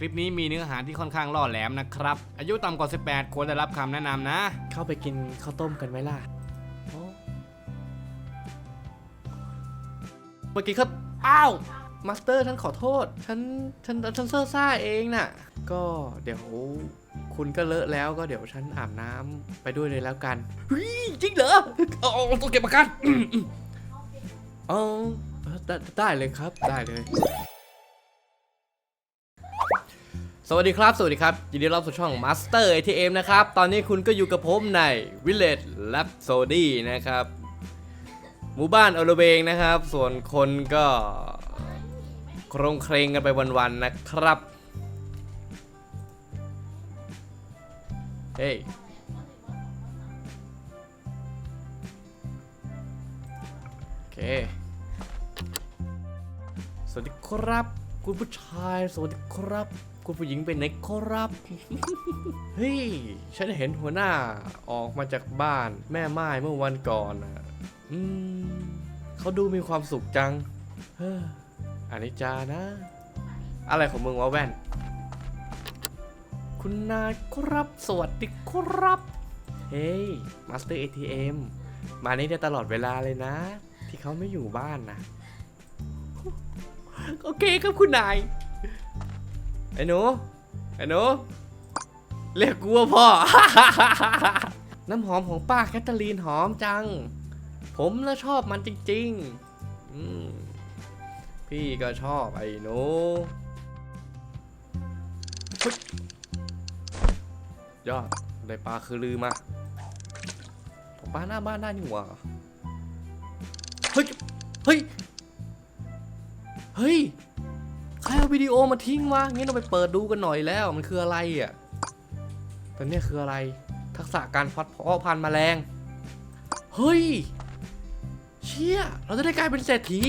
คลิปนี้มีเนื้อหาที่ค่อนข้างล่อแหลมนะครับ อายุต่ำกว่า 18 ควรได้รับคำแนะนำนะ เข้าไปกินข้าวต้มกันไหมล่ะโอ้เมื่อกี้ครับอ้าวมาสเตอร์ฉันขอโทษ ฉันฉันฉันเซอร์ซ่าเองน่ะ ก็เดี๋ยวคุณก็เลอะแล้วก็เดี๋ยวฉันอาบน้ำไปด้วยเลยแล้วกันเฮ้ยจริงเหรอเอาต้องเก็บประกันเอาได้ได้เลยครับได้เลย สวัสดีครับ สวัสดีครับ ยินดีต้อนรับสู่ช่อง Master ATM นะครับ ตอนนี้คุณก็อยู่กับผมใน Village Rhapsody นะครับ หมู่บ้านอโลเบงนะครับ ส่วนคนก็โครงเครงกันไปวันๆนะครับ เฮ้ยโอเค สวัสดีครับ คุณผู้ชาย สวัสดีครับ คุณผู้หญิงเป็นไหนครับ เฮ้ย ฉันเห็นหัวหน้าออกมาจากบ้านแม่ไม้เมื่อวันก่อนอะอืมเขาดูมีความสุขจัง เฮ้ออันนี้จานะ อะไรของมึงวะแว่น คุณนายครับ สวัสดีครับ เฮ้ยมาสเตอร์ ATM มานี่ได้ตลอดเวลาเลยนะ ที่เขาไม่อยู่บ้านนะ โอเคครับคุณนาย ไอ้หนู ไอ้หนู เรียกกูว่าพ่อ น้ำหอมของป้าแคทเธอรีนหอมจัง ผมน่ะชอบมันจริงๆอืมพี่ก็ชอบไอ้หนูฮึดยอดได้ปลาคือลือมาผมป้าหน้าบ้านได้นี่หว่าเฮ้ย เฮ้ย เฮ้ย วิดีโอมาทิ้งวะงั้นเราไปเปิดดูกันหน่อยแล้ว มันคืออะไรอะแต่เนี่ยคืออะไร ทักษะการฟัดเพาะพันธุ์แมลง เฮ้ย เชี่ย เราจะได้กลายเป็นเศรษฐี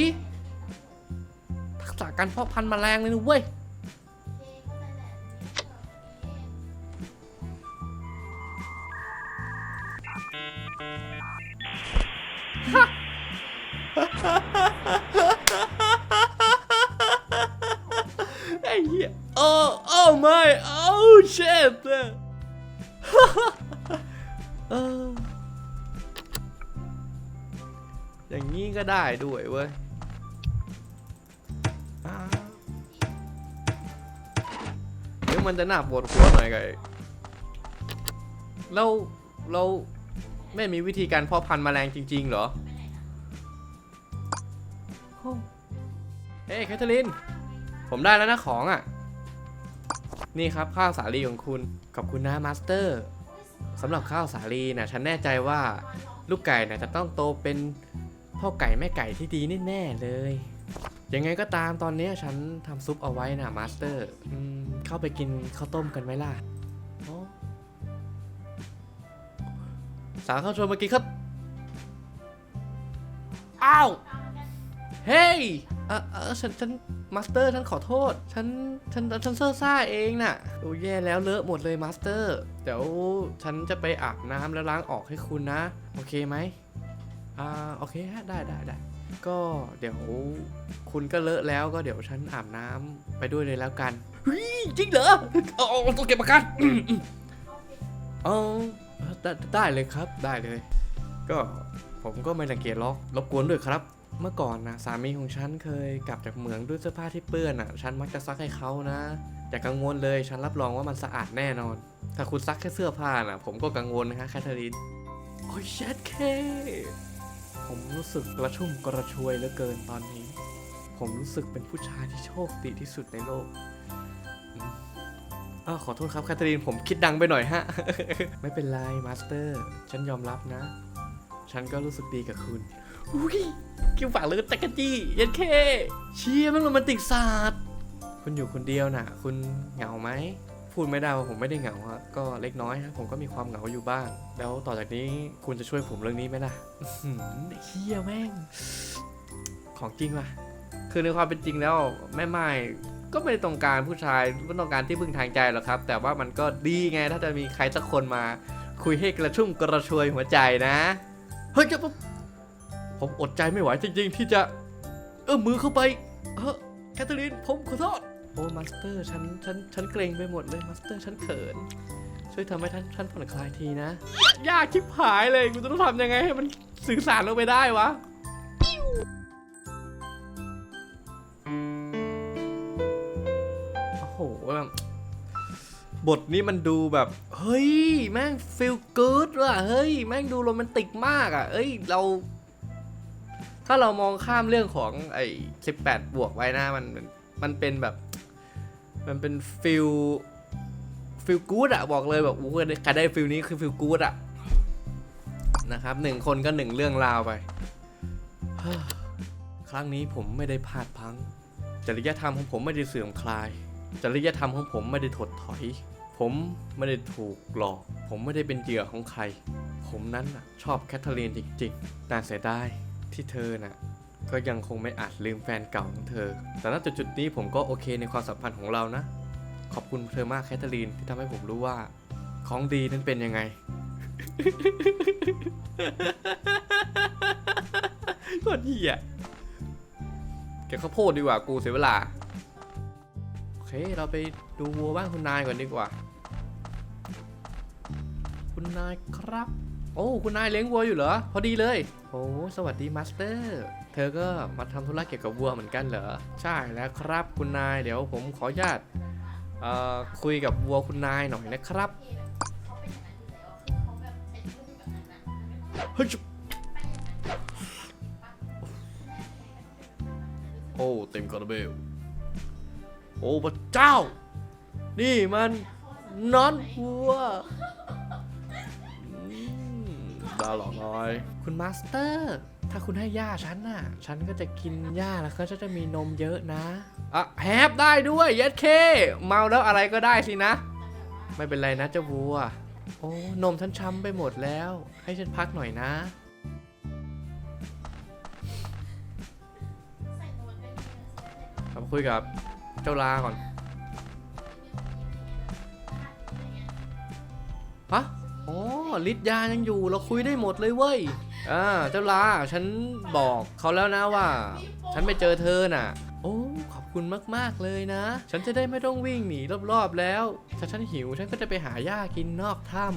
ทักษะการเพาะพันธุ์แมลงเลยนะเว้ยไอ้ เหี้ยโอ้โอ้ไม่โอ้เชฟเอออย่างนี้ก็ได้ด้วยเว้ยอ่าเดี๋ยวมันจะหน้าปวดหัวหน่อยไงเราเราไม่มีวิธีการเพาะพันธุ์แมลงจริง ๆ เหรอโอ้เฮ้ยแคทเธอรีน ผมได้แล้วนะของอะ นี่ครับข้าวสาลีของคุณ ขอบคุณนะมาสเตอร์สำหรับข้าวสาลีนะฉันแน่ใจว่าลูกไก่นะจะต้องโตเป็นพ่อไก่แม่ไก่ที่ดีแน่ๆเลย ยังไงก็ตามตอนนี้ฉันทำซุปเอาไว้นะมาสเตอร์เข้าไปกินข้าวต้มกันไหมล่ะสาวเข้าชวนมื่อกี้ครับ อ้าว เฮ้ย เออเออฉันฉันมาสเตอร์ฉันขอโทษ ฉันฉันฉันเซอร์ซ่าเองน่ะโอ้แย่แล้วเลอะหมดเลยมาสเตอร์เดี๋ยวฉันจะไปอาบน้ำแล้วล้างออกให้คุณนะ โอเคไหมอ่าโอเคฮะได้ได้ได้ก็เดี๋ยวคุณก็เลอะแล้วก็เดี๋ยวฉันอาบน้ำไปด้วยเลยแล้วกันเฮ้ยจริงเหรอเอาต้องเก็บประกันเอาได้ได้เลยครับได้เลย ก็ผมก็ไม่รังเกียจหรอกรบกวนด้วยครับ เมื่อก่อนนะสามีของฉันเคยกลับจากเหมืองด้วยเสื้อผ้าที่เปื้อนอะ ฉันมักจะซักให้เขานะ อย่ากังวลเลย ฉันรับรองว่ามันสะอาดแน่นอน ถ้าคุณซักแค่เสื้อผ้าน่ะ ผมก็กังวลนะฮะแคทเธอรีน โอ้ยเช็ดเค ผมรู้สึกกระชุ่มกระชวยเหลือเกินตอนนี้ ผมรู้สึกเป็นผู้ชายที่โชคดีที่สุดในโลกอืมอ้าวขอโทษครับแคทเธอรีนผมคิดดังไปหน่อยฮะ ไม่เป็นไรมาสเตอร์ ฉันยอมรับนะ ฉันก็รู้สึกดีกับคุณ อุ้ยคิวฝากเลยจักรจี้ยันเคเชียร์มันโรแมนติกศาสตร์คุณอยู่คนเดียวน่ะคุณเหงาไหมพูดไม่ได้ว่าผมไม่ได้เหงาอะก็เล็กน้อยฮะผมก็มีความเหงาอยู่บ้าง แล้วต่อจากนี้คุณจะช่วยผมเรื่องนี้ไหมล่ะอื้อหือเฮียแม่ง ของจริงว่ะ คือในความเป็นจริงแล้วแม่ไม้ก็ไม่ได้ต้องการผู้ชายไม่ต้องการที่พึ่งทางใจหรอกครับ แต่ว่ามันก็ดีไงถ้าจะมีใครสักคนมา คุยให้กระชุ่มกระชวยหัวใจนะ เฮ้ยจะ ผมอดใจไม่ไหวจริง ๆ ที่จะเอื้อมมือเข้าไปเออแคทเธอรีนผมขอโทษอ้มาสเตอร์ฉันฉันฉันเกรงไปหมดเลยมาสเตอร์ฉันเขิน ช่วยทำให้ท่านท่านผ่อนคลายทีนะ ยากชิบหายเลยกูจะต้องทำยังไงให้มันสื่อสารลงไปได้วะโอ้โหแบบบทนี้มันดูแบบ เฮ้ย แม่งฟีลกู๊ดว่ะเฮ้ย แม่งดูโรแมนติกมากอะ เอ้ย เรา ถ้าเรามองข้ามเรื่องของไอ้18บแปดบวกไว้นะมันมันมันเป็นแบบ มันเป็นฟิลฟิลกู๊ดอะบอกเลยแบบโอ้ใครได้ฟิลนี้คือฟิลกู๊ดอะนะครับหนึ่งคนก็หนึ่งเรื่องราวไป ครั้งนี้ผมไม่ได้พลาดพัง จริยธรรมของผมไม่ได้เสื่อมคลาย จริยธรรมของผมไม่ได้ถดถอย ผมไม่ได้ถูกหลอก ผมไม่ได้เป็นเหยื่อของใคร ผมนั้นน่ะชอบแคทเธอรีนจริงๆน่าเสียดาย ที่เธอน่ะก็ยังคงไม่อาจลืมแฟนเก่าของเธอ แต่ณจุดจุดนี้ผมก็โอเคในความสัมพันธ์ของเรานะ ขอบคุณเธอมากแคทเธอรีนที่ทำให้ผมรู้ว่า ของดีนั้นเป็นยังไงโคตรเหี้ยเก็บข้าวโพดดีกว่ากูเสียเวลา โอเค เราไปดูวัวบ้านคุณนายก่อนดีกว่า คุณนายครับ อ้คุณนายเลี้ยงวัวอยู่เหรอ พอดีเลย โอ้สวัสดีมาสเตอร์ เธอก็มาทำธุระเกี่ยวกับวัวเหมือนกันเหรอ ใช่แล้วครับคุณนายเดี๋ยวผมขออนุญาตเอ่อคุยกับวัวคุณนายหน่อยนะครับเฮ้ยจุ๊บโอ้เต็มคาราเบล โอ้พระเจ้า นี่มันนอนวัวอืมดาว หลอกน้อย คุณมาสเตอร์ ถ้าคุณให้ย่าฉันน่ะ ฉันก็จะกินหญ้าแล้วก็จะมีนมเยอะนะอะแฮปได้ด้วยเย็ดเค เมาแล้วอะไรก็ได้สินะ ไม่เป็นไรนะเจ้าวัว โอ้นมฉันช้ำไปหมดแล้ว ให้ฉันพักหน่อยนะ ครับคุยกับเจ้าลาก่อน ฤทธิ์ยายังอยู่เราคุยได้หมดเลยเว้ยอ่าเจ้าลาฉันบอกเขาแล้วนะว่า ฉันไปเจอเธอน่ะ โอ้ขอบคุณมากๆเลยนะ ฉันจะได้ไม่ต้องวิ่งหนีรอบๆแล้ว ถ้าฉันหิวฉันก็จะไปหาหญ้ากินนอกถ้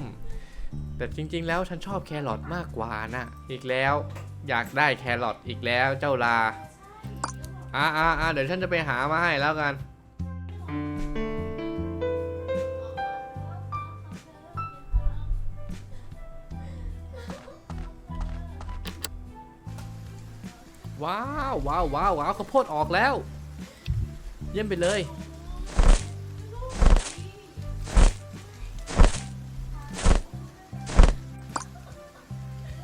ำแต่จริง ๆ แล้วฉันชอบแครอทมากกว่านะอีกแล้ว อยากได้แครอทอีกแล้วเจ้าลาอ่าอ่าอ่าเดี๋ยวฉันจะไปหามาให้แล้วกัน ว้าวว้าวว้าวว้าวข้าวโพดออกแล้ว เยี่ยมไปเลย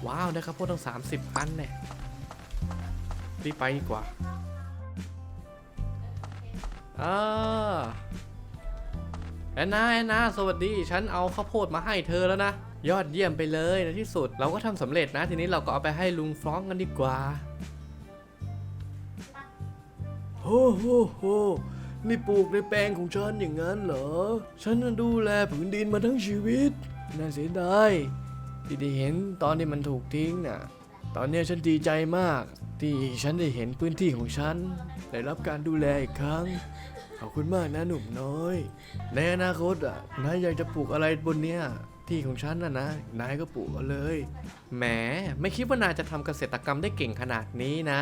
ว้าวได้ข้าวโพดตั้ง 30 อันเนี่ยรีบไปดีกว่าอ่าแอนนาแอนนาสวัสดี ฉันเอาข้าวโพดมาให้เธอแล้วนะ ยอดเยี่ยมไปเลยในที่สุด เราก็ทำสำเร็จนะ ทีนี้เราก็เอาไปให้ลุงฟรองกันดีกว่า ฮโฮโฮนี่ปลูกในแปลงของฉันอย่างนั้นเหรอ ฉันดูแลผืนดินมาทั้งชีวิต น่าเสียดายที่ได้เห็นตอนที่มันถูกทิ้งน่ะ ตอนนี้ฉันดีใจมาก ที่ฉันได้เห็นพื้นที่ของฉัน ได้รับการดูแลอีกครั้ง ขอบคุณมากนะหนุ่มน้อย ในอนาคตอะนายอยากจะปลูกอะไรบนเนี้ย ที่ของฉันน่ะนะ นายก็ปลูกเอาเลย แหม ไม่คิดว่านายจะทำเกษตรกรรมได้เก่งขนาดนี้นะ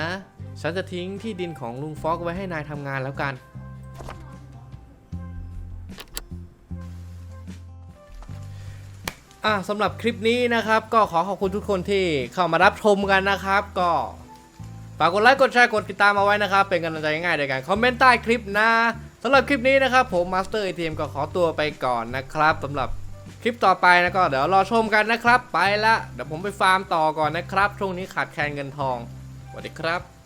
ฉันจะทิ้งที่ดินของลุงฟอกไว้ให้นายทำงานแล้วกัน อะสำหรับคลิปนี้นะครับ ก็ขอขอบคุณทุกคนที่เข้ามารับชมกันนะครับ ก็ฝากกดไลค์ กดแชร์ กดติดตามมาไว้นะครับ เป็นกำลังใจง่ายๆในการคอมเมนต์ใต้คลิปนะสำหรับคลิปนี้นะครับ ผมมาสเตอร์ไอทีมก็ขอตัวไปก่อนนะครับสำหรับ คลิปต่อไปนะก็เดี๋ยวรอชมกันนะครับ ไปละเดี๋ยวผมไปฟาร์มต่อก่อนนะครับช่วงนี้ขาดแคลนเงินทองสวัสดีครับ